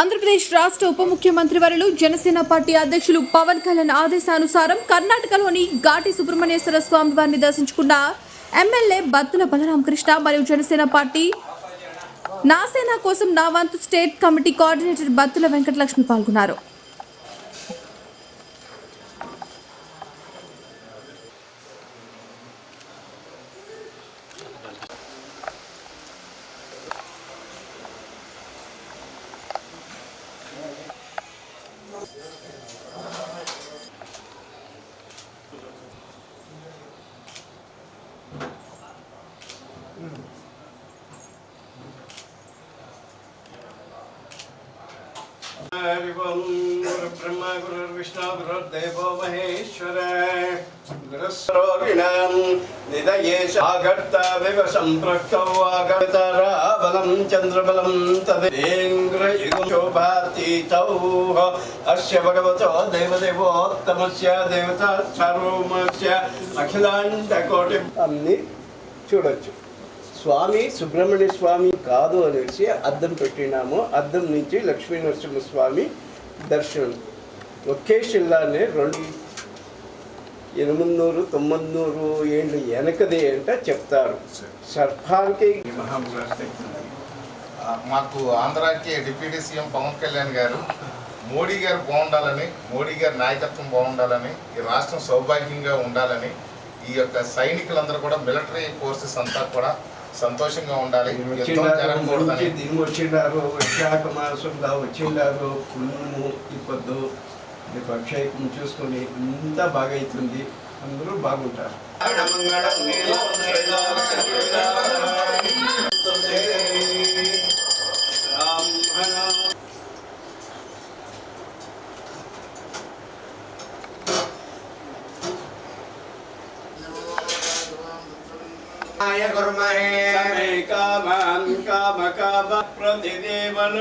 ఆంధ్రప్రదేశ్ రాష్ట్ర ఉప ముఖ్యమంత్రి వరులు జనసేన పార్టీ అధ్యక్షులు పవన్ కళ్యాణ్ ఆదేశానుసారం కర్ణాటకలోని ఘాటి సుబ్రహ్మణ్యేశ్వర స్వామి వారిని దర్శించుకున్న ఎమ్మెల్యే బత్తుల బలరామకృష్ణ మరియు జనసేన పార్టీ నాసేన కోసం నా వంతు state committee coordinator Battula Venkatalakshmi పాల్గొన్నారు. गुरुर्विष्णु गुरुर्देवो महेश्वर गुरुस्रोगिणां निधये सागर्ताविव सम्पृक्तौ आगतराबलं चन्द्रबलं तदेन्द्रयुगं शोभातीतौ अस्य भगवतो देवदेवोत्तमस्य देवता सार्वभौमस्य అఖిలాండకోటి అన్ని చూడొచ్చు స్వామి సుబ్రహ్మణ్య స్వామి కాదు అనేసి అద్దం పెట్టినాము అద్దం నుంచి లక్ష్మీ నరసింహ స్వామి దర్శనం ఒకే శిల్లానే రెండు. ఎనిమిది నూరు తొమ్మిది నూరు ఏళ్ళు వెనకది అంట చెప్తారు. సర్పానికి మాకు ఆంధ్రాకి డిప్యూటీ సీఎం పవన్ కళ్యాణ్ గారు మోడీ గారు బాగుండాలని మోడీ గారి నాయకత్వం బాగుండాలని ఈ రాష్ట్రం సౌభాగ్యంగా ఉండాలని ఈ యొక్క సైనికులందరూ కూడా మిలిటరీ ఫోర్సెస్ అంతా కూడా సంతోషంగా ఉండాలి. వచ్చిండారు వైశాఖ మాసంలో వచ్చిండారు పుణ్యము ఇప్పొద్దు రేపు అక్షయకం చూసుకొని అంతా బాగా అవుతుంది. అందరూ బాగుంటారు. ఆయ కుర్మహే సమే కామం కామ కామ ప్రతిదేవన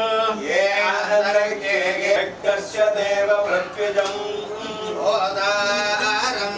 ఏ ఆదరైతే యజ్ఞస్య దేవ ప్రత్యజం ఓదారం